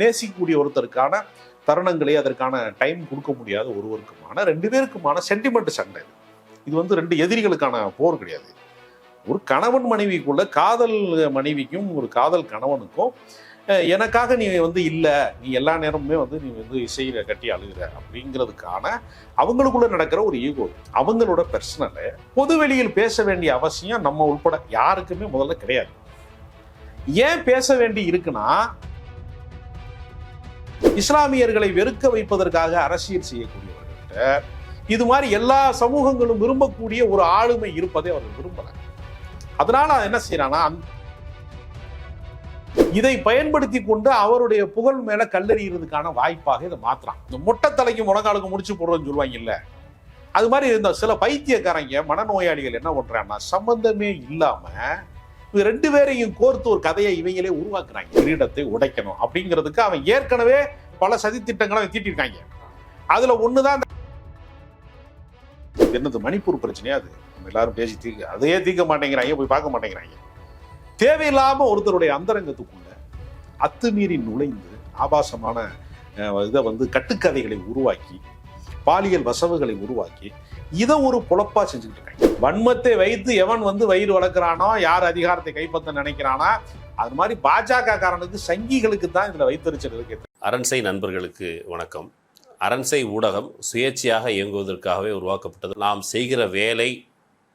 நேசிக்கக்கூடிய ஒருத்தருக்கான தருணங்களே அதற்கான டைம் கொடுக்க முடியாத ஒருவருக்குமான ரெண்டு பேருக்குமான சென்டிமெண்ட் சண்டை இது. வந்து ரெண்டு எதிரிகளுக்கான போர் கிடையாது. ஒரு கணவன் மனைவிக்குள்ள காதல் மனைவிக்கும் ஒரு காதல் கணவனுக்கும் எனக்காக நீ வந்து இல்லை நீ எல்லா நேரமுமே வந்து நீ வந்து இசையில கட்டி அழுகிற அப்படிங்கிறதுக்கான அவங்களுக்குள்ள நடக்கிற ஒரு ஈகோ அவங்களோட பர்சனலை பொது வெளியில் பேச வேண்டிய அவசியம் நம்ம உள்பட யாருக்குமே முதல்ல கிடையாது. ஏன் பேச வேண்டி இருக்குன்னா இஸ்லாமியர்களை வெறுக்க வைப்பதற்காக அரசியல் செய்யக்கூடியவர்கள்ட்ட இது மாதிரி எல்லா சமூகங்களும் விரும்பக்கூடிய ஒரு ஆளுமை இருப்பதை அவர்கள் விரும்பல அதனால என்ன செய்யறானா இதை பயன்படுத்தி கொண்டு அவருடைய புகழ் மேல கல்லெறிகிறதுக்கான வாய்ப்பாக இதை மாத்துறான். இந்த மொட்டை தலைக்கு முழங்காலுக்கு முடிச்சு போடுறோன்னு சொல்லுவாங்க இல்ல அது மாதிரி இந்த சில பைத்தியக்காரங்க மனநோயாளிகள் என்ன பண்றாங்கன்னா சம்பந்தமே இல்லாம இது ரெண்டு பேரையும் கோர்த்து ஒரு கதையை இவங்களே உருவாக்குறாங்க. கிரீடத்தை உடைக்கணும் அப்படிங்கிறதுக்கு அவன் ஏற்கனவே பல சதித்திட்டங்களை அவன் தீட்டிருக்காங்க. அதுல ஒண்ணுதான் என்னது மணிப்பூர் பிரச்சனையா அது? எல்லாரும் பேசி தீர்க்க அதையே தீர்க்க மாட்டேங்கிறாங்க போய் பார்க்க மாட்டேங்கிறாங்க? தேவையில்லாம ஒருத்தருடைய அந்தரங்கத்துக்குள்ள அத்துமீறி நுழைந்து ஆபாசமான இதை வந்து கட்டுக்கதைகளை உருவாக்கி பாலியல் வசவுகளை உருவாக்கி இதை ஒரு பொழப்பா செஞ்சுக்கிட்டு இருக்காங்க. வன்மத்தை வைத்து எவன் வந்து வயிறு வளர்க்குறானோ யார் அதிகாரத்தை கைப்பற்ற நினைக்கிறானா அது மாதிரி பாஜக காரனுக்கு சங்கிகளுக்கு தான் இதில் வைத்தறிச்சல் இருக்கு. அரண்சை நண்பர்களுக்கு வணக்கம். அரண்சை ஊடகம் சுயேட்சையாக இயங்குவதற்காகவே உருவாக்கப்பட்டது. நாம் செய்கிற வேலை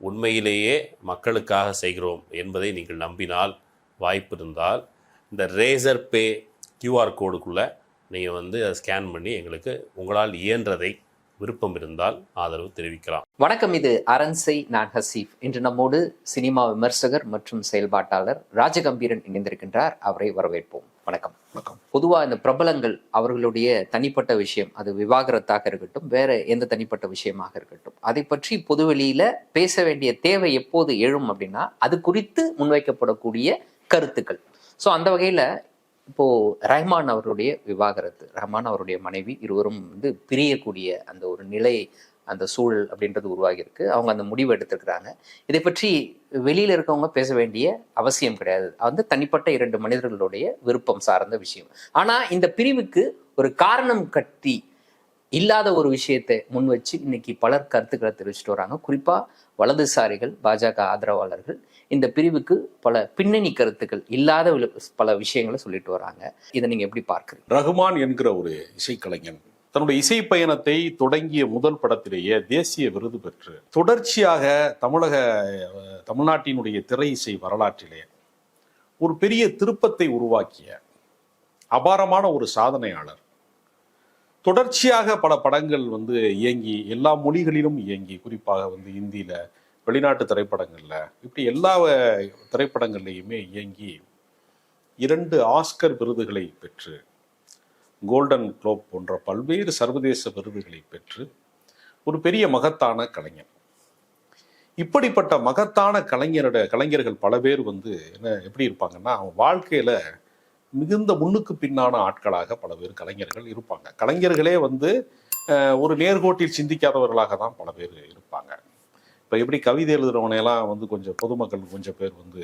உண்மையிலேயே மக்களுக்காக செய்கிறோம் என்பதை நீங்கள் நம்பினால் வாய்ப்பு இருந்தால் இந்த ரேசர் பே கியூஆர் கோடுக்குள்ளே நீங்கள் வந்து அதை ஸ்கேன் பண்ணி எங்களுக்கு உங்களால் இயன்றதை விருப்பம் இருந்தால் ஆதரவு தெரிவிக்கலாம். வணக்கம் இது அரண்சை நான் ஹசீஃப் இன்று நம்மோடு சினிமா விமர்சகர் மற்றும் செயல்பாட்டாளர் ராஜகம்பீரன் இணைந்திருக்கின்றார். அவரை வரவேற்போம். வணக்கம். வணக்கம். பொதுவா இந்த பிரபலங்கள் அவர்களுடைய தனிப்பட்ட விஷயம் அது விவாகரத்தாக இருக்கட்டும் வேற எந்த தனிப்பட்ட விஷயமாக இருக்கட்டும் அதை பற்றி பொதுவெளியில பேச வேண்டிய தேவை எப்போது எழும் அப்படின்னா அது குறித்து முன்வைக்கப்படக்கூடிய கருத்துக்கள். ஸோ அந்த வகையில இப்போ ரஹ்மான் அவருடைய விவாகரத்து ரஹ்மான் அவருடைய மனைவி இருவரும் வந்து பிரியக்கூடிய அந்த ஒரு நிலை அந்த சூழல் அப்படின்றது உருவாகியிருக்கு. அவங்க அந்த முடிவு எடுத்திருக்கிறாங்க. இதை பற்றி வெளியில இருக்கவங்க பேச வேண்டிய அவசியம் கிடையாது. அது வந்து தனிப்பட்ட இரண்டு மனிதர்களுடைய விருப்பம் சார்ந்த விஷயம். ஆனா இந்த பிரிவுக்கு ஒரு காரணம் கட்டி இல்லாத ஒரு விஷயத்தை முன் வச்சு இன்னைக்கு பலர் கருத்துக்களை தெரிவிச்சுட்டு வராங்க. குறிப்பா வலதுசாரிகள் பாஜக ஆதரவாளர்கள் இந்த பிரிவுக்கு பல பின்னணி கருத்துக்கள் இல்லாத பல விஷயங்களை சொல்லிட்டு வராங்க. இதை நீங்க எப்படி பார்க்குறீங்க? ரகுமான் என்கிற ஒரு இசைக்கலைஞன் தன்னுடைய இசை பயணத்தை தொடங்கிய முதல் படத்திலேயே தேசிய விருது பெற்று தொடர்ச்சியாக தமிழக தமிழ்நாட்டினுடைய திரை இசை வரலாற்றிலே ஒரு பெரிய திருப்பத்தை உருவாக்கிய அபாரமான ஒரு சாதனையாளர். தொடர்ச்சியாக பல படங்கள் வந்து இயங்கி எல்லா மொழிகளிலும் இயங்கி குறிப்பாக வந்து இந்தியில் வெளிநாட்டு திரைப்படங்களில் இப்படி எல்லா திரைப்படங்கள்லையுமே இயங்கி இரண்டு ஆஸ்கர் விருதுகளை பெற்று கோல்டன் குளோப் போன்ற பல்வேறு சர்வதேச விருதுகளை பெற்று ஒரு பெரிய மகத்தான கலைஞர். இப்படிப்பட்ட மகத்தான கலைஞரோட கலைஞர்கள் பல பேர் வந்து என்ன எப்படி இருப்பாங்கன்னா அவன் வாழ்க்கையில் மிகுந்த முன்னுக்கு பின்னான ஆட்களாக பல பேர் கலைஞர்கள் இருப்பாங்க. கலைஞர்களே வந்து ஒரு நேர்கோட்டில் சிந்திக்காதவர்களாக தான் பல பேர் இருப்பாங்க. இப்போ எப்படி கவிதை எழுதுறவனையெல்லாம் வந்து கொஞ்சம் பொதுமக்கள் கொஞ்சம் பேர் வந்து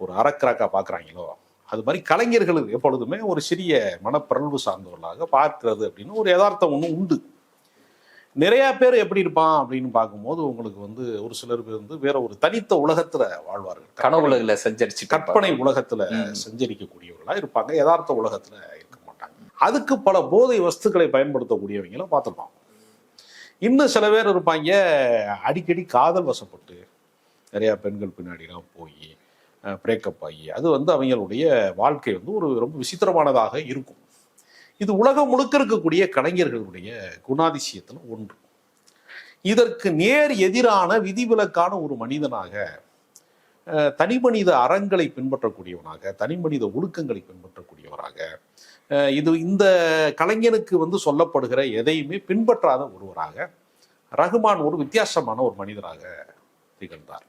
ஒரு அறக்கராக்கா பார்க்குறாங்களோ அது மாதிரி கலைஞர்கள் எப்பொழுதுமே ஒரு சிறிய மனப்பிறழ்வு சார்ந்தவர்களாக பார்க்கிறது அப்படின்னு ஒரு யதார்த்தம் ஒன்று உண்டு. நிறைய பேர் எப்படி இருப்பான் அப்படின்னு பார்க்கும்போது உங்களுக்கு வந்து ஒரு சிலர் பேர் வந்து வேற ஒரு தனித்த உலகத்துல வாழ்வார்கள். கனவுலகில் சஞ்சரிச்சு கற்பனை உலகத்துல. சஞ்சரிக்கக்கூடியவர்களா இருப்பாங்க. யதார்த்த உலகத்துல இருக்க மாட்டாங்க. அதுக்கு பல போதை வஸ்துக்களை பயன்படுத்தக்கூடியவங்கள பார்த்துருப்பான். இன்னும் சில பேர் இருப்பாங்க. அடிக்கடி காதல் வசப்பட்டு நிறைய பெண்கள் பின்னாடிலாம் போய் பிரேக்கப் ஆகி அது வந்து அவங்களுடைய வாழ்க்கை வந்து ஒரு ரொம்ப விசித்திரமானதாக இருக்கும். இது உலகம் முழுக்க இருக்கக்கூடிய கலைஞர்களுடைய குணாதிசயத்தில் ஒன்று. இதற்கு நேர் எதிரான விதிவிலக்கான ஒரு மனிதனாக தனி மனித அறங்களை பின்பற்றக்கூடியவனாக தனி மனித ஒழுக்கங்களை பின்பற்றக்கூடியவராக இது இந்த கலைஞனுக்கு வந்து சொல்லப்படுகிற எதையுமே பின்பற்றாத ஒருவராக ரகுமான் ஒரு வித்தியாசமான ஒரு மனிதராக திகழ்ந்தார்.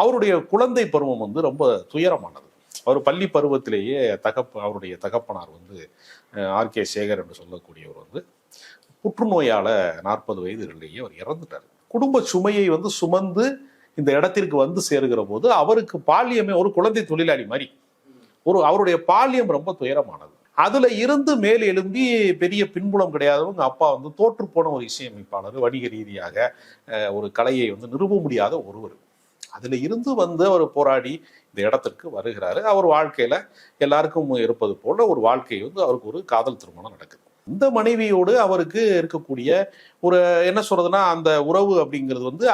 அவருடைய குழந்தை பருவம் வந்து ரொம்ப துயரமானது. அவர் பள்ளி பருவத்திலேயே தகப்ப அவருடைய தகப்பனார் வந்து ஆர்கே சேகர் என்று சொல்லக்கூடியவர் வந்து புற்றுநோயால் நாற்பது வயதுகளிலேயே அவர் இறந்துட்டார். குடும்ப சுமையை வந்து சுமந்து இந்த இடத்திற்கு வந்து சேருகிற போது அவருக்கு பாலியமே ஒரு குழந்தை தொழிலாளி மாதிரி. ஒரு அவருடைய பாலியம் ரொம்ப துயரமானது. அதுல இருந்து மேல் எழும்பி பெரிய பின்புலம் கிடையாதவங்க அப்பா வந்து தோற்று போன ஒரு இசையமைப்பாளர் வணிக ரீதியாக ஒரு கலையை வந்து நிறுவ முடியாத ஒருவர். அதுல இருந்து வந்து அவர் போராடி இந்த இடத்திற்கு வருகிறாரு. அவர் வாழ்க்கையில எல்லாருக்கும் இருப்பது போல ஒரு வாழ்க்கை வந்து அவருக்கு ஒரு காதல் திருமணம் நடக்குது. இந்த மனைவியோடு அவருக்கு இருக்கக்கூடிய ஒரு என்ன சொல்றதுன்னா அந்த உறவு அப்படிங்கிறது வந்து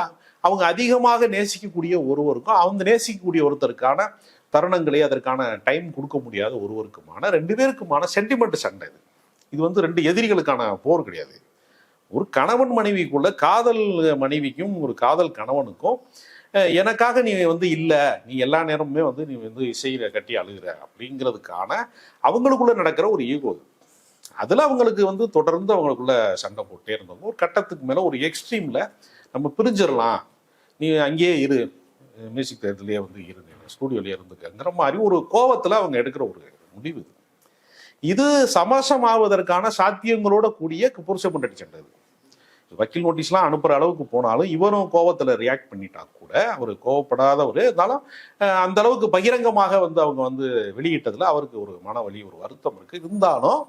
அவங்க அதிகமாக நேசிக்கக்கூடிய ஒருவருக்கும் அவங்க நேசிக்கக்கூடிய ஒருத்தருக்கான தருணங்களை அதற்கான டைம் கொடுக்க முடியாத ஒருவருக்குமான ரெண்டு பேருக்குமான சென்டிமெண்ட் சண்டை இது. இது வந்து ரெண்டு எதிரிகளுக்கான போர் கிடையாது. ஒரு கணவன் மனைவிக்குள்ள காதல் மனைவிக்கும் ஒரு காதல் கணவனுக்கும் எனக்காக நீ வந்து இல்லை நீ எல்லா நேரமுமே வந்து நீ வந்து இசையில கட்டி அழுகிற அப்படிங்கிறதுக்கான அவங்களுக்குள்ள நடக்கிற ஒரு ஈகோ அதில் அவங்களுக்கு வந்து தொடர்ந்து அவங்களுக்குள்ள சண்டை போட்டே இருந்தவங்க ஒரு கட்டத்துக்கு மேலே ஒரு எக்ஸ்ட்ரீமில் நம்ம பிரிஞ்சிடலாம். நீ அங்கேயே இரு. மியூசிக் தேட்டர்லயே வந்து இரு ஸ்டூடியோலேயே இருந்துக்கங்கிற மாதிரி ஒரு கோவத்தில் அவங்க எடுக்கிற ஒரு முடிவு இது. இது சமசமாவதற்கான சாத்தியங்களோட கூடிய புருஷ பொண்டாட்டி சண்டை வக்கீல் நோட்டீஸ்லாம் அனுப்புகிற அளவுக்கு போனாலும் இவரும் கோவத்தில் ரியாக்ட் பண்ணிட்டா கூட அவர் கோவப்படாதவர் இருந்தாலும் அந்த அளவுக்கு பகிரங்கமாக வந்து அவங்க வந்து வெளியிட்டதில் அவருக்கு ஒரு மனவலி ஒரு வருத்தம் இருக்குது இருந்தாலும்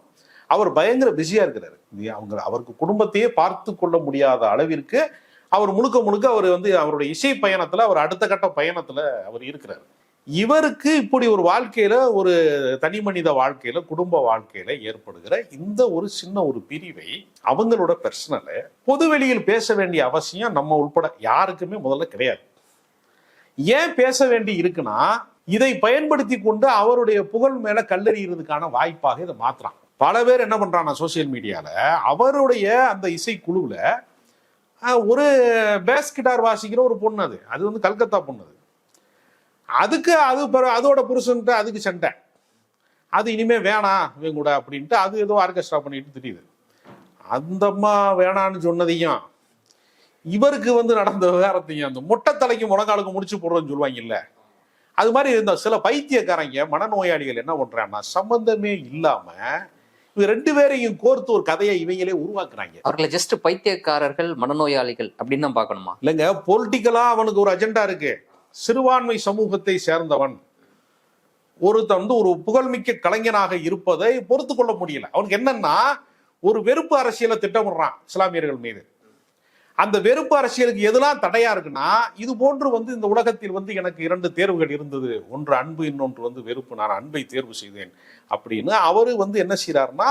அவர் பயங்கர பிஸியாக இருக்கிறாரு. அவங்க அவருக்கு குடும்பத்தையே பார்த்து கொள்ள முடியாத அளவிற்கு அவர் முழுக்க முழுக்க அவர் வந்து அவருடைய இசை பயணத்தில் அவர் அடுத்த கட்ட பயணத்தில் அவர் இருக்கிறார். இவருக்கு இப்படி ஒரு வாழ்க்கையில ஒரு தனி மனித வாழ்க்கையில குடும்ப வாழ்க்கையில ஏற்படுகிற இந்த ஒரு சின்ன ஒரு பிரிவை அவங்களோட பர்சனலை பொதுவெளியில் பேச வேண்டிய அவசியம் நம்ம உள்பட யாருக்குமே முதல்ல கிடையாது. ஏன் பேச வேண்டி இருக்குன்னா இதை பயன்படுத்தி கொண்டு அவருடைய புகழ் மேல கல்லெறிகிறதுக்கான வாய்ப்பாக இதை மாத்துறான் பல பேர் என்ன பண்றாங்க சோசியல் மீடியால அவருடைய அந்த இசைக்குழுவில் ஒரு பேஸ் கிட்டார் வாசிக்கிற ஒரு பொண்ணு அது. அது வந்து கல்கத்தா பொண்ணு அது. அதுக்கு அது அதோட புருஷன்ட்டு அதுக்கு சண்டை. அது இனிமே வேணாம் இவங்க கூட அப்படின்ட்டு அது ஏதோ ஆர்கெஸ்ட்ரா பண்ணிட்டு தெரியுது அந்த அம்மா வேணான்னு சொன்னதையும் இவருக்கு வந்து நடந்த விவகாரத்தையும் அந்த மொட்டை தலைக்கு முழங்காலுக்கு முடிச்சு போடுறோம்னு சொல்லுவாங்கல்ல அது மாதிரி இந்த சில பைத்தியக்காரங்க மனநோயாளிகள் என்ன பண்றாங்கன்னா சம்பந்தமே இல்லாம இவங்க ரெண்டு பேரையும் கோர்த்து ஒரு கதையை இவங்களே உருவாக்குறாங்க. அவர்களை ஜஸ்ட் பைத்தியக்காரர்கள் மனநோயாளிகள் அப்படின்னு தான் பார்க்கணுமா? இல்லைங்க பொலிட்டிக்கலா அவனுக்கு ஒரு அஜெண்டா இருக்கு. சிறுபான்மை சமூகத்தை சேர்ந்தவன் ஒருத்தன் வந்து ஒரு புகழ்மிக்க கலைஞனாக இருப்பதை பொறுத்து கொள்ள முடியல. அவனுக்கு என்னன்னா ஒரு வெறுப்பு அரசியலை திட்டமிடுறான் இஸ்லாமியர்கள் மீது. அந்த வெறுப்பு அரசியலுக்கு எதெல்லாம் தடையா இருக்குன்னா இது போன்று வந்து இந்த உலகத்தில் வந்து எனக்கு இரண்டு தேர்வுகள் இருந்தது. ஒன்று அன்பு இன்னொன்று வந்து வெறுப்பு. நான் அன்பை தேர்வு செய்தேன் அப்படின்னு அவரு வந்து என்ன செய்யறாருன்னா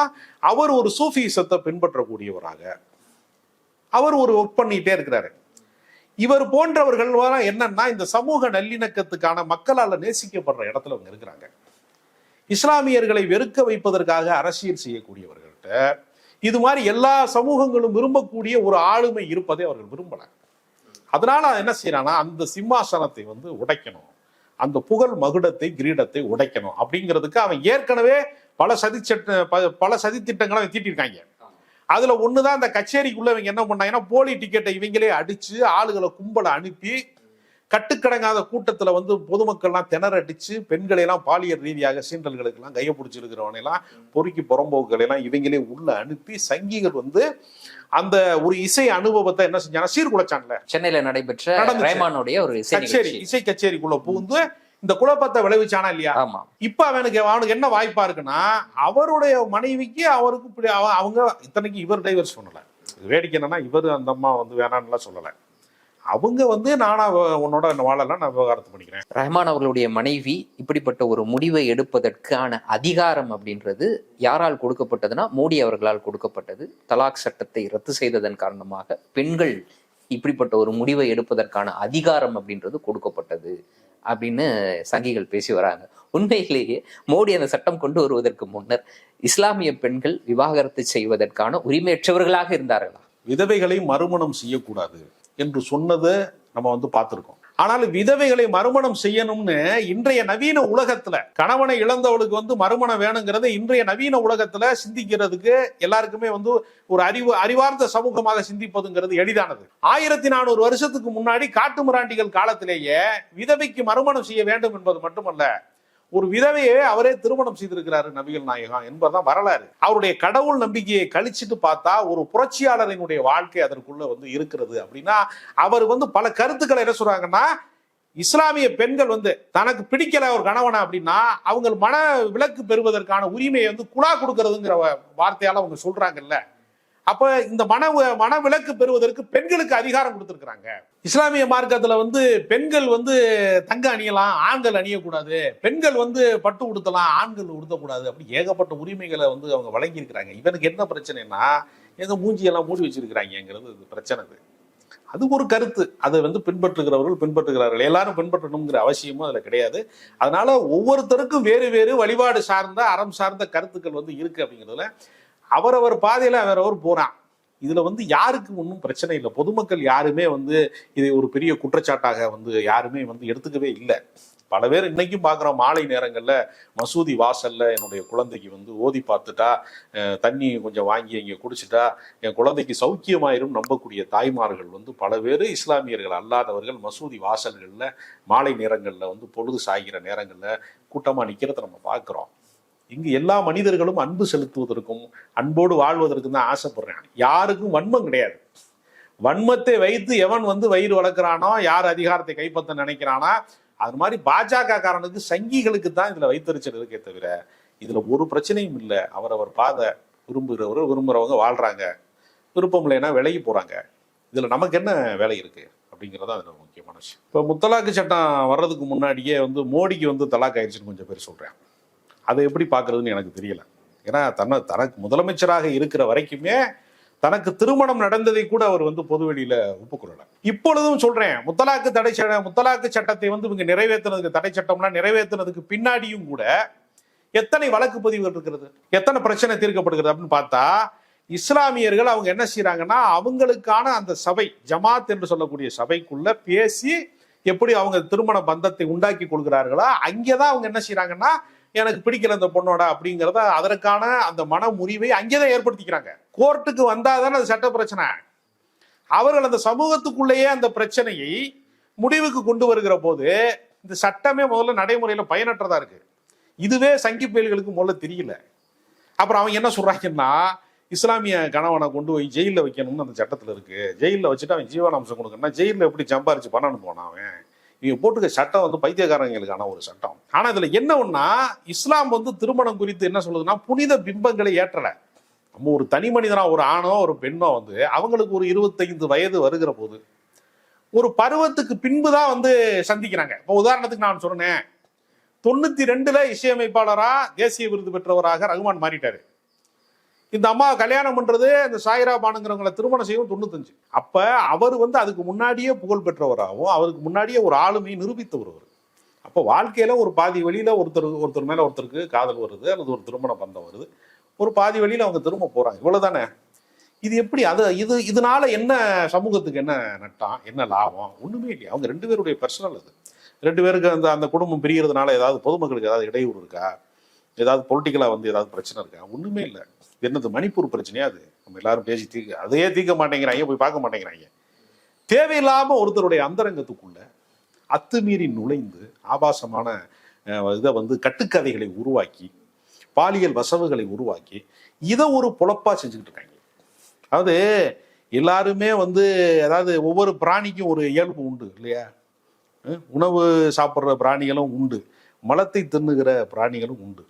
அவர் ஒரு சூஃபிசத்தை பின்பற்றக்கூடியவராக அவர் ஒரு ஒர்க் பண்ணிட்டே இருக்கிறாரு. இவர் போன்றவர்கள் என்னன்னா இந்த சமூக நல்லிணக்கத்துக்கான மக்களால் நேசிக்கப்படுற இடத்துல அவங்க இருக்கிறாங்க. இஸ்லாமியர்களை வெறுக்க வைப்பதற்காக அரசியல் செய்யக்கூடியவர்கள்ட்ட இது மாதிரி எல்லா சமூகங்களும் விரும்பக்கூடிய ஒரு ஆளுமை இருப்பதை அவர்கள் விரும்பல. அதனால என்ன செய்யறான்னா அந்த சிம்மாசனத்தை வந்து உடைக்கணும். அந்த புகழ் மகுடத்தை கிரீடத்தை உடைக்கணும். அப்படிங்கிறதுக்கு அவன் ஏற்கனவே பல சதி ப- பல சதித்திட்டங்களை அவன் தீட்டிருக்காங்க. அதுல ஒண்ணுதான் அந்த கச்சேரிக்குள்ள இவங்க என்ன பண்ணாங்கன்னா போலி டிக்கெட்டை இவங்களே அடிச்சு ஆளுகளை கும்பலை அனுப்பி கட்டுக்கடங்காத கூட்டத்துல வந்து பொதுமக்கள்லாம் திணற அடிச்சு பெண்களை எல்லாம் பாலியல் ரீதியாக சீண்டல்களுக்கு எல்லாம் கைய பிடிச்சிருக்கிறவனை எல்லாம் பொறுக்கி புறம்போக்குகளை எல்லாம் இவங்களே உள்ள அனுப்பி சங்கிகள் வந்து அந்த ஒரு இசை அனுபவத்தை என்ன செஞ்சாங்க? சீர்குலைச்சான்ல சென்னையில நடைபெற்ற. ரேமானுடைய ஒரு கச்சேரி இசை கச்சேரிக்குள்ள புகுந்து இந்த குழப்பத்தை விளைவிச்சானா இல்லையா? ஆமா. இப்ப அவனுக்கு அவனுக்கு என்ன வாய்ப்பா இருக்குன்னா அவருடைய மனைவிக்கு அவருக்கு அவங்க இத்தனைக்கு இவர் டைவர்ஸ் பண்ணல. வேடிக்கை என்னன்னா இவர் அந்த அம்மா வந்து வேணான்னுலாம் சொல்லல. அவங்க வந்து நானா உன்னோட வாழலாம் நான் விவகாரத்தை பண்ணிக்கிறேன். ரஹ்மான் அவர்களுடைய மனைவி இப்படிப்பட்ட ஒரு முடிவை எடுப்பதற்கான அதிகாரம் அப்படின்றது யாரால் கொடுக்கப்பட்டதுன்னா மோடி அவர்களால் கொடுக்கப்பட்டது. தலாக் சட்டத்தை ரத்து செய்ததன் காரணமாக பெண்கள் இப்படிப்பட்ட ஒரு முடிவை எடுப்பதற்கான அதிகாரம் அப்படின்றது கொடுக்கப்பட்டது. அப்படின்னு சங்கிகள் பேசி வராங்க. உண்மையிலேயே மோடி அந்த சட்டம் கொண்டு வருவதற்கு முன்னர் இஸ்லாமிய பெண்கள் விவாகரத்து செய்வதற்கான உரிமையற்றவர்களாக இருந்தார்களா? விதவைகளை மறுமணம் செய்யக்கூடாது என்று சொன்னதை நம்ம வந்து பார்த்திருக்கோம். ஆனால் விதவைகளை மறுமணம் செய்யணும்னு இன்றைய நவீன உலகத்துல கணவனை இழந்தவளுக்கு வந்து மறுமணம் வேணுங்கிறத இன்றைய நவீன உலகத்துல சிந்திக்கிறதுக்கு எல்லாருக்குமே வந்து ஒரு அறிவு அறிவார்ந்த சமூகமாக சிந்திப்பதுங்கிறது எளிதானது. ஆயிரத்தி நானூறு வருஷத்துக்கு முன்னாடி காட்டுமிராண்டிகள் காலத்திலேயே விதவைக்கு மறுமணம் செய்ய வேண்டும் என்பது மட்டுமல்ல ஒரு விதவையை அவரே திருமணம் செய்திருக்கிறாரு நபிகள் நாயகம் என்பதுதான் வரலாறு. அவருடைய கடவுள் நம்பிக்கையை கழிச்சிட்டு பார்த்தா ஒரு புரட்சியாளரினுடைய வாழ்க்கை அதற்குள்ள வந்து இருக்கிறது அப்படின்னா அவர் வந்து பல கருத்துக்களை என்ன சொல்றாங்கன்னா இஸ்லாமிய பெண்கள் வந்து தனக்கு பிடிக்கல ஒரு கணவனை அப்படின்னா அவங்க மன விலக்கு பெறுவதற்கான உரிமையை வந்து குழா கொடுக்கறதுங்கிற வ- வார்த்தையால அவங்க சொல்றாங்கல்ல. அப்ப இந்த மன மன விலக்கு பெறுவதற்கு பெண்களுக்கு அதிகாரம் கொடுத்துருக்குறாங்க. இஸ்லாமிய மார்க்கத்துல வந்து பெண்கள் வந்து தங்க அணியலாம் ஆண்கள் அணியக்கூடாது. பெண்கள் வந்து பட்டு உடுத்தலாம் ஆண்கள் உடுத்தக்கூடாது அப்படி ஏகப்பட்ட உரிமைகளை வந்து அவங்க வழங்கியிருக்கிறாங்க. இவனுக்கு என்ன பிரச்சனைனா எங்க மூஞ்சியெல்லாம் மூடி வச்சிருக்கிறாங்கிறது பிரச்சனை அது. அது ஒரு கருத்து. அதை வந்து பின்பற்றுகிறவர்கள் பின்பற்றுகிறார்கள். எல்லாரும் பின்பற்றணுங்கிற அவசியமும் அதில் கிடையாது. அதனால ஒவ்வொருத்தருக்கும் வேறு வேறு வழிபாடு சார்ந்த அறம் சார்ந்த கருத்துக்கள் வந்து இருக்கு அப்படிங்கிறதுல அவரவர் பாதையில அவரவர் போறான். இதுல வந்து யாருக்கு ஒன்றும் பிரச்சனை இல்லை. பொதுமக்கள் யாருமே வந்து இதை ஒரு பெரிய குற்றச்சாட்டாக வந்து யாருமே வந்து எடுத்துக்கவே இல்லை. பல பேர் இன்னைக்கும் பார்க்குறோம் மாலை நேரங்களில் மசூதி வாசலில் என்னுடைய குழந்தைக்கு வந்து ஓதி பார்த்துட்டா தண்ணி கொஞ்சம் வாங்கி இங்கே குடிச்சிட்டா என் குழந்தைக்கு சௌக்கியமாயிரும் நம்பக்கூடிய தாய்மார்கள் வந்து பல பேர் இஸ்லாமியர்கள் அல்லாதவர்கள் மசூதி வாசல்களில் மாலை நேரங்களில் வந்து பொழுது சாய்கிற நேரங்களில் கூட்டமாக நிற்கிறத நம்ம பார்க்குறோம். இங்கு எல்லா மனிதர்களும் அன்பு செலுத்துவதற்கும் அன்போடு வாழ்வதற்கும் தான் ஆசைப்படுறேன் யாருக்கும் வன்மம் கிடையாது. வன்மத்தை வைத்து எவன் வந்து வயிறு வளர்க்குறானோ யார் அதிகாரத்தை கைப்பற்ற நினைக்கிறானா அது மாதிரி பாஜக காரனுக்கு சங்கிகளுக்கு தான் இதுல வைத்தறிச்சல் இருக்கே தவிர இதில் ஒரு பிரச்சனையும் இல்லை. அவரவர் பாதை விரும்புகிறவர் விரும்புகிறவங்க வாழ்றாங்க. விருப்பம் இல்லைன்னா விலகி போகிறாங்க இதில் நமக்கு என்ன வேலை இருக்குது அப்படிங்கிறது அதுல முக்கியமான விஷயம். இப்போ முத்தலாக்கு சட்டம் வர்றதுக்கு முன்னாடியே வந்து மோடிக்கு வந்து தலாக் ஆயிடுச்சுன்னு கொஞ்சம் பேர் சொல்கிறேன் அதை எப்படி பார்க்கறதுன்னு எனக்கு தெரியல. ஏன்னா தன்னை தனக்கு முதலமைச்சராக இருக்கிற வரைக்குமே தனக்கு திருமணம் நடந்ததை கூட அவர் வந்து பொதுவெளியில ஒப்புக்கொள்ளல. இப்பொழுதும் சொல்றேன் முத்தலாக்கு தடை முத்தலாக்கு சட்டத்தை வந்து இவங்க நிறைவேற்றினதுக்கு தடை சட்டம்லாம் நிறைவேற்றினதுக்கு பின்னாடியும் கூட எத்தனை வழக்கு பதிவுகள் இருக்கிறது? எத்தனை பிரச்சனை தீர்க்கப்படுகிறது அப்படின்னு பார்த்தா இஸ்லாமியர்கள் அவங்க என்ன செய்யறாங்கன்னா அவங்களுக்கான அந்த சபை ஜமாத் என்று சொல்லக்கூடிய சபைக்குள்ள பேசி எப்படி அவங்க திருமண பந்தத்தை உண்டாக்கி கொள்கிறார்களோ அங்கேதான் அவங்க என்ன செய்யறாங்கன்னா எனக்கு பிடிக்கல இந்த பொண்ணோட அப்படிங்கிறத அதற்கான அந்த மன முறிவை அங்கேதான் ஏற்படுத்திக்கிறாங்க. கோர்ட்டுக்கு வந்தாதானே அது சட்ட பிரச்சனை. அவர்கள் அந்த சமூகத்துக்குள்ளேயே அந்த பிரச்சனையை முடிவுக்கு கொண்டு வருகிற போது இந்த சட்டமே முதல்ல நடைமுறையில் பயனற்றதா இருக்கு. இதுவே சங்கி புயல்களுக்கு முதல்ல தெரியல. அப்புறம் அவங்க என்ன சொல்றாங்கன்னா இஸ்லாமிய கணவனை கொண்டு போய் ஜெயிலில் வைக்கணும்னு அந்த சட்டத்தில் இருக்கு. ஜெயிலில் வச்சுட்டு அவன் ஜீவனாம்சம் கொடுக்கணும்னா ஜெயிலில் எப்படி சம்பாரிச்சு பண்ணணும் போனான் அவன்? இவங்க போட்டுக்க சட்டம் வந்து பைத்தியக்காரங்களுக்கான ஒரு சட்டம். ஆனால் இதில் என்ன ஒன்னா இஸ்லாம் வந்து திருமணம் குறித்து என்ன சொல்லுதுன்னா புனித பிம்பங்களை ஏற்றலை. நம்ம ஒரு தனி மனிதனா ஒரு ஆணோ ஒரு பெண்ணோ வந்து அவங்களுக்கு ஒரு இருபத்தைந்து வயது வருகிற போது ஒரு பருவத்துக்கு பின்பு தான் வந்து சந்திக்கிறாங்க. இப்போ உதாரணத்துக்கு நான் சொன்னேன் தொண்ணூத்தி ரெண்டுல இசையமைப்பாளராக தேசிய விருது பெற்றவராக ரகுமான் மாறிட்டாரு. இந்த அம்மாவை கல்யாணம் பண்றது இந்த சாயிரா பானுங்கிறவங்களை திருமணம் செய்யவும் தொண்ணூத்தஞ்சு அப்ப அவர் வந்து அதுக்கு முன்னாடியே புகழ் பெற்றவராகவும் அவருக்கு முன்னாடியே ஒரு ஆளுமையை நிரூபித்தவர் அவர். அப்போ வாழ்க்கையில ஒரு பாதி வழியில ஒருத்தர் ஒருத்தர் மேல ஒருத்தருக்கு காதல் வருது அல்லது ஒரு திருமண பந்தம் வருது. ஒரு பாதி வழியில அவங்க திரும்ப போறாங்க. இவ்வளவுதானே? இது எப்படி? அது இது இதனால என்ன சமூகத்துக்கு என்ன நட்டம்? என்ன லாபம்? ஒண்ணுமே இல்லையா. அவங்க ரெண்டு பேருடைய பர்சனல் அது. ரெண்டு பேருக்கு அந்த அந்த குடும்பம் பிரியறதுனால ஏதாவது பொதுமக்களுக்கு ஏதாவது இடையூறு இருக்கா? ஏதாவது பொலிட்டிக்கலாக வந்து ஏதாவது பிரச்சனை இருக்கா? ஒன்றுமே இல்லை. என்னது மணிப்பூர் பிரச்சனையா அது? நம்ம எல்லாரும் பேசி தீர்க்க அதையே தீர்க்க மாட்டேங்கிறாங்க போய் பார்க்க மாட்டேங்கிறாங்க. தேவையில்லாமல் ஒருத்தருடைய அந்தரங்கத்துக்குள்ள அத்துமீறி நுழைந்து ஆபாசமான இதை வந்து கட்டுக்கதைகளை உருவாக்கி பாலியல் வசவுகளை உருவாக்கி இதை ஒரு பொழப்பாக செஞ்சுக்கிட்டு இருக்காங்க. அதாவது எல்லாருமே வந்து அதாவது ஒவ்வொரு பிராணிக்கும் ஒரு இயல்பு உண்டு இல்லையா? உணவு சாப்பிட்ற பிராணிகளும் உண்டு மலத்தை தின்னுகிற பிராணிகளும் உண்டு.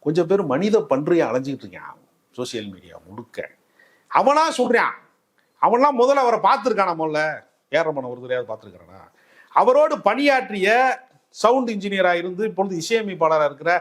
கொஞ்சம் பேர் மனித பன்றியை அலைஞ்சிக்கிட்டு இருக்கான் சோசியல் மீடியா முழுக்க. அவனா சொல்கிறான் அவன்லாம் முதல்ல அவரை பார்த்துருக்கானா முதல்ல? ஏறமான ஒரு தடையாவது பார்த்துருக்கானா அவரோடு பணியாற்றிய சவுண்ட் இன்ஜினியராக இருந்து இப்பொழுது இசையமைப்பாளராக இருக்கிற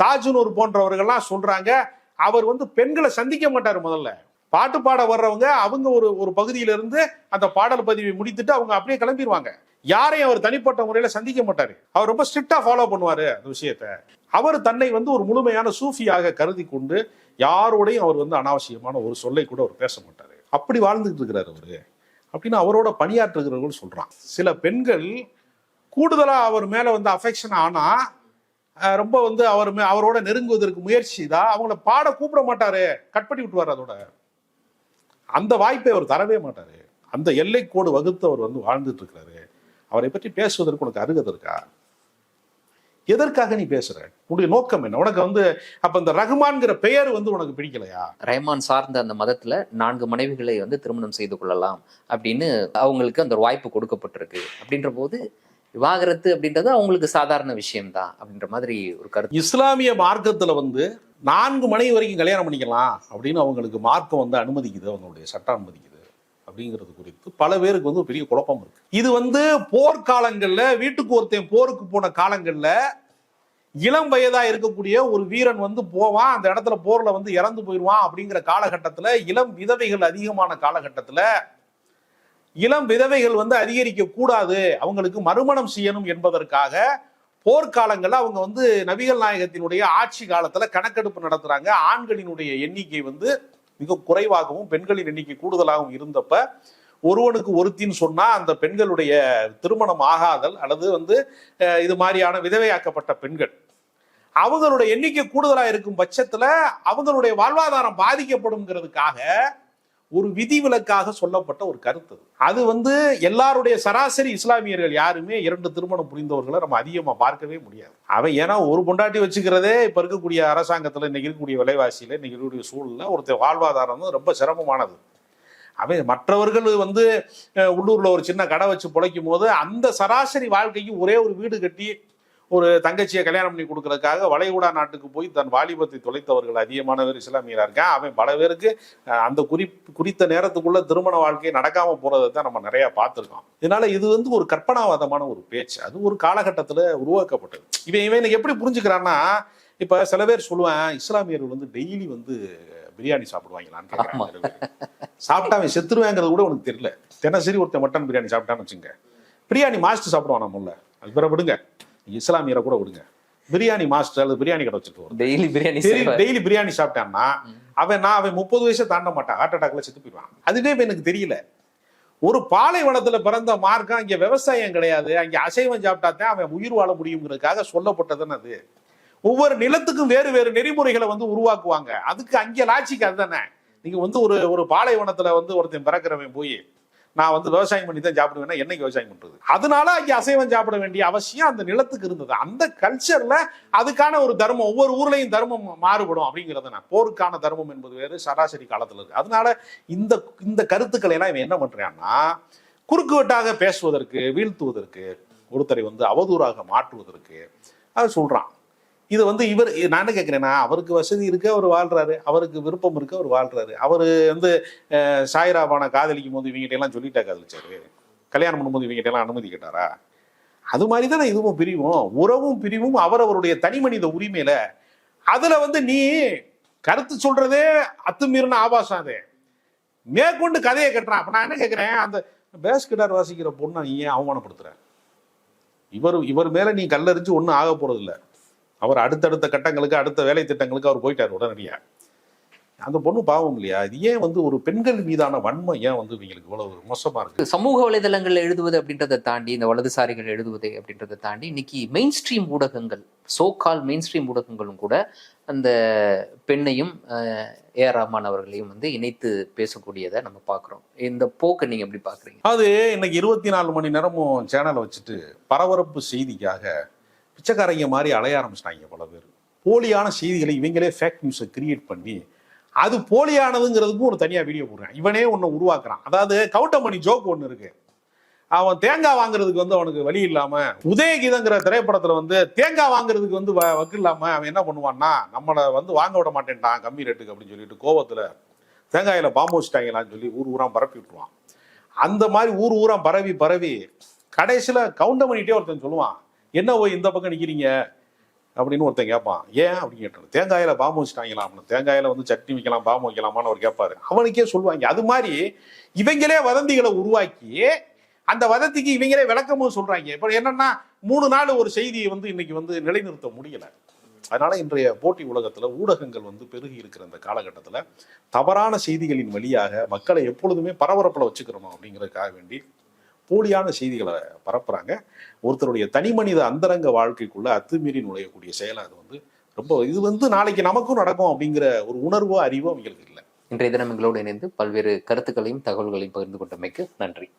தாஜுனூர் போன்றவர்கள்லாம் சொல்கிறாங்க அவர் வந்து பெண்களை சந்திக்க மாட்டார் முதல்ல. பாட்டு பாட வர்றவங்க அவங்க ஒரு ஒரு பகுதியிலிருந்து அந்த பாடல் பதிவை முடித்துட்டு அவங்க அப்படியே கிளம்பிடுவாங்க யாரையும் அவர் தனிப்பட்ட முறையில் சந்திக்க மாட்டார். அவர் ரொம்ப ஸ்ட்ரிக்டாக ஃபாலோ பண்ணுவார் அந்த விஷயத்த. அவர் தன்னை வந்து ஒரு முழுமையான சூஃபியாக கருதி கொண்டு யாரோடையும் அவர் வந்து அனாவசியமான ஒரு சொல்லை கூட அவர் பேச மாட்டாரு. அப்படி வாழ்ந்துகிட்டு இருக்கிறார் அவரு. அப்படின்னு அவரோட பணியாற்றுகிறவர்கள் சொல்றான். சில பெண்கள் கூடுதலா அவர் மேல வந்து அஃபெக்ஷன் ஆனா ரொம்ப வந்து அவர் மே- அவரோட நெருங்குவதற்கு முயற்சி தான் அவங்கள பாட கூப்பிட மாட்டாரு. கட் பண்ணி விட்டுவார் அதோட. அந்த வாய்ப்பை அவர் தரவே மாட்டாரு. அந்த எல்லைக்கோடு வகுத்து அவர் வந்து வாழ்ந்துட்டு இருக்கிறாரு. அவரை பற்றி பேசுவதற்கு உனக்கு அருகதை இருக்கா? எதற்காக நீ பேசுற? உன்னுடைய நோக்கம் என்ன? உனக்கு வந்து அப்ப இந்த ரகுமான்கிற பெயர் வந்து உனக்கு பிடிக்கலையா? ரஹ்மான் சார்ந்த அந்த மதத்துல நான்கு மனைவிகளை வந்து திருமணம் செய்து கொள்ளலாம் அப்படின்னு அவங்களுக்கு அந்த ஒரு வாய்ப்பு கொடுக்கப்பட்டிருக்கு. அப்படின்ற போது விவாகரத்து அப்படின்றது அவங்களுக்கு சாதாரண விஷயம்தான் அப்படின்ற மாதிரி ஒரு கருத்து. இஸ்லாமிய மார்க்கத்துல வந்து நான்கு மணி வரைக்கும் கல்யாணம் பண்ணிக்கலாம் அப்படின்னு அவங்களுக்கு மார்க்கம் வந்து அனுமதிக்குது அவங்களுடைய சட்டம் அனுமதிக்குது. அப்படிங்கிறது குறித்து பல பேருக்கு வந்து பெரிய குழப்பம் இருக்கு. இது வந்து போர்க்காலங்கள்ல வீட்டுக்கு ஒருத்தன் போருக்கு போன காலங்கள்ல இளம் வயதா இருக்கக்கூடிய ஒரு வீரன் வந்து போவான் அந்த இடத்துல போர்ல வந்து இறந்து போயிடுவான் அப்படிங்கிற காலகட்டத்துல இளம் விதவைகள் அதிகமான காலகட்டத்துல இளம் விதவைகள் வந்து அதிகரிக்க கூடாது அவங்களுக்கு மறுமணம் செய்யணும் என்பதற்காக போர்க்காலங்களில் அவங்க வந்து நபிகள் நாயகத்தினுடைய ஆட்சி காலத்துல கணக்கெடுப்பு நடத்துறாங்க ஆண்களினுடைய எண்ணிக்கை வந்து மிக குறைவாகவும் பெண்களின் எண்ணிக்கை கூடுதலாகவும் இருந்தப்ப ஒருவனுக்கு ஒருத்தின்னு சொன்னா அந்த பெண்களுடைய திருமணம் ஆகாதல் அல்லது வந்து இது மாதிரியான விதவையாக்கப்பட்ட பெண்கள். அவங்களுடைய எண்ணிக்கை கூடுதலா இருக்கும் பட்சத்துல அவங்களுடைய வாழ்வாதாரம் பாதிக்கப்படும்ங்கிறதுக்காக ஒரு விதிவிலக்காக சொல்லப்பட்ட ஒரு கருத்து அது. வந்து எல்லாருடைய சராசரி இஸ்லாமியர்கள் யாருமே இரண்டு திருமணம் புரிந்தவர்களை நம்ம அதிகமா பார்க்கவே முடியாது அவன் ஏன்னா ஒரு பொண்டாட்டி வச்சுக்கிறதே இப்ப இருக்கக்கூடிய அரசாங்கத்துல இன்னைக்கு இருக்கக்கூடிய விலைவாசியில இன்னைக்கு இருக்கக்கூடிய சூழல்ல ஒருத்தர் வாழ்வாதாரம் வந்து ரொம்ப சிரமமானது அவன் மற்றவர்கள் வந்து உள்ளூரில் உள்ளூர்ல ஒரு சின்ன கடை வச்சு பிழைக்கும் போது அந்த சராசரி வாழ்க்கைக்கு ஒரே ஒரு வீடு கட்டி ஒரு தங்கச்சியை கல்யாணம் பண்ணி கொடுக்கறதுக்காக வளைகுடா நாட்டுக்கு போய் தன் வாலிபத்தை தொலைத்தவர்கள் அதிகமான பேர் இஸ்லாமியரா இருக்கான் அவன் பல பேருக்கு அந்த குறி குறித்த நேரத்துக்குள்ள திருமண வாழ்க்கை நடக்காம போறதை தான் நம்ம நிறைய பார்த்துருக்கோம். இதனால இது வந்து ஒரு கற்பனாவாதமான ஒரு பேச்சு. அது ஒரு காலகட்டத்துல உருவாக்கப்பட்டது. இவன் இவன் எனக்கு எப்படி புரிஞ்சுக்கிறான்னா இப்ப சில பேர் சொல்லுவேன் இஸ்லாமியர்கள் வந்து டெய்லி வந்து பிரியாணி சாப்பிடுவாங்களான்னு கேட்கறாங்க. சாப்பிட்டா அவன் செத்துருவேங்கிறது கூட உனக்கு தெரியல. தினசரி ஒருத்தன் மட்டன் பிரியாணி சாப்பிட்டான்னு வச்சுங்க பிரியாணி மாஸ்டர் சாப்பிடுவான் நம்மள. அது பிற விடுங்க. இஸ்லாமியரை கூட விடுங்க. பிரியாணி மாஸ்டர் அல்லது பிரியாணி கடை வச்சுட்டு டெய்லி பிரியாணி. டெய்லி பிரியாணி சாப்பிட்டான்னா அவன் நான் அவன் முப்பது வயசை தாண்ட மாட்டான். ஹார்ட் அட்டாக்ல செத்து போயிடுவான். அதுவே எனக்கு தெரியல. ஒரு பாலைவனத்துல பிறந்த மார்க்கம் அங்க விவசாயம் கிடையாது. அங்க அசைவம் சாப்பிட்டாதான் அவன் உயிர் வாழ முடியுங்கிறதுக்காக சொல்லப்பட்டதுன்னு அது. ஒவ்வொரு நிலத்துக்கும் வேறு வேறு நெறிமுறைகளை வந்து உருவாக்குவாங்க. அதுக்கு அங்கே லாட்சிக்கு அதுதானே. நீங்க வந்து ஒரு ஒரு பாலைவனத்துல வந்து ஒருத்தன் பிறக்கிறவன் போய் நான் வந்து விவசாயம் பண்ணி தான் சாப்பிடுவேன்னா என்னைக்கு விவசாயம் பண்றது? அதனால அங்கே அசைவம் சாப்பிட வேண்டிய அவசியம் அந்த நிலத்துக்கு இருந்தது. அந்த கல்ச்சர்ல அதுக்கான ஒரு தர்மம் ஒவ்வொரு ஊர்லயும் தர்மம் மாறுபடும் அப்படிங்கிறத நான் போருக்கான தர்மம் என்பது வேறு சராசரி காலத்துல இருக்கு. அதனால இந்த இந்த கருத்துக்களை எல்லாம் இவன் என்ன பண்றான்னா குறுக்குவெட்டாக பேசுவதற்கு வீழ்த்துவதற்கு ஒருத்தரை வந்து அவதூறாக மாற்றுவதற்கு அதை சொல்றான். இது வந்து இவர் நான் என்ன கேட்கிறேன்னா அவருக்கு வசதி இருக்க அவர் வாழ்றாரு. அவருக்கு விருப்பம் இருக்க அவர் வாழ்றாரு. அவர் வந்து அஹ், சாய்ராபான காதலிக்கும் போது இவங்கிட்ட எல்லாம் சொல்லிட்டா காதலிச்சாரு. கல்யாணம் பண்ணும்போது இவங்ககிட்ட எல்லாம் அனுமதி கேட்டாரா? அது மாதிரி தானே இதுவும் பிரிவும். உறவும் பிரிவும் அவர் அவருடைய தனி மனித உரிமையில. அதுல வந்து நீ கருத்து சொல்றதே அத்துமீறின ஆபாசம் அது. மேற்கொண்டு கதையை கட்டுறான். அப்ப நான் என்ன கேட்கிறேன் அந்த பேஸ் கிட்டார் வாசிக்கிற பொண்ணை நீ ஏன் அவமானப்படுத்துற? இவர் இவர் மேல நீ கல்லறிஞ்சு ஒன்றும் ஆக போறது இல்லை அவர் அடுத்தடுத்த கட்டங்களுக்கு அடுத்த வேலை திட்டங்களுக்கு அவர் போயிட்டார் உடனடியா. அந்த பொண்ணு பாவம் இல்லையா? இது ஏன் வந்து ஒரு பெண்கள் மீதான வன்மை ஏன் வந்து இவங்களுக்கு இவ்வளவு மோசமா இருக்கு? சமூக வலைதளங்கள்ல எழுதுவது அப்படின்றத தாண்டி இந்த வலதுசாரிகள் எழுதுவது அப்படின்றத தாண்டி இன்னைக்கு மெயின் ஸ்ட்ரீம் ஊடகங்கள் சோகால் மெயின் ஸ்ட்ரீம் ஊடகங்களும் கூட அந்த பெண்ணையும் ஏ ரஹ்மான் அவர்களையும் வந்து இணைத்து பேசக்கூடியதை நம்ம பார்க்குறோம். இந்த போக்கை நீங்க எப்படி பாக்குறீங்க அது இன்னைக்கு இருபத்தி நாலு மணி நேரமும் சேனலை வச்சுட்டு பரபரப்பு செய்திக்காக பிச்சைக்காரங்க மாதிரி அலைய ஆரம்பிச்சிட்டாங்க பல பேர். போலியான செய்திகளை இவங்களே ஃபேக் நியூஸை கிரியேட் பண்ணி அது போலியானதுங்கிறதுக்கும் ஒரு தனியாக வீடியோ போடுறேன் இவனே ஒன்று உருவாக்குறான். அதாவது கவுண்டமணி ஜோக் ஒன்று இருக்கு. அவன் தேங்காய் வாங்குறதுக்கு வந்து அவனுக்கு வழி இல்லாமல் உதயகீதங்கிற திரைப்படத்தில் வந்து தேங்காய் வாங்குறதுக்கு வந்து வ- வக்கு இல்லாமல் அவன் என்ன பண்ணுவான்னா நம்மளை வந்து வாங்க விட மாட்டேன்ட்டான் கம்மி ரேட்டுக்கு அப்படின்னு சொல்லிட்டு கோவத்தில் தேங்காயில் பாம்பு வச்சுட்டாங்களான்னு சொல்லி ஊர் ஊராக பரப்பி விட்டுருவான். அந்த மாதிரி ஊர் ஊராக பரவி பரவி கடைசியில் கவுண்டமணிகிட்டே ஒருத்தன் சொல்லுவான் என்ன போய் இந்த பக்கம் நிற்கிறீங்க அப்படின்னு ஒருத்தன் கேட்பான் ஏன் அப்படின்னு கேட்டான் தேங்காயில பாம்பு வச்சுட்டாங்களா அப்படின்னு தேங்காயில வந்து சட்னி வைக்கலாம் பாம்பு வைக்கலாமான்னு அவர் கேட்பாரு அவனுக்கே சொல்லுவாங்க. அது மாதிரி இவங்களே வதந்திகளை உருவாக்கி அந்த வதந்திக்கு இவங்களே விளக்கமும் சொல்றாங்க. இப்போ என்னன்னா மூணு நாள் ஒரு செய்தியை வந்து இன்னைக்கு வந்து நிலைநிறுத்த முடியல. அதனால இன்றைய போட்டி உலகத்துல ஊடகங்கள் வந்து பெருகி இருக்கிற இந்த காலகட்டத்தில் தவறான செய்திகளின் வழியாக மக்களை எப்பொழுதுமே பரபரப்பில் வச்சுக்கிறோம் அப்படிங்கிறதுக்காக வேண்டி போலியான செய்திகளை பரப்புறாங்க. ஒருத்தருடைய தனி மனித அந்தரங்க வாழ்க்கைக்குள்ள அத்துமீறி நுழையக்கூடிய செயலை அது வந்து ரொம்ப இது வந்து நாளைக்கு நமக்கும் நடக்கும் அப்படிங்கிற ஒரு உணர்வோ அறிவோ அவங்களுக்கு இல்லை. இன்றைய தினம் எங்களோடு இணைந்து பல்வேறு கருத்துக்களையும் தகவல்களையும் பகிர்ந்து கொண்டமைக்கு நன்றி.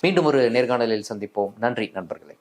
மீண்டும் ஒரு நேர்காணலில் சந்திப்போம். நன்றி நண்பர்களே.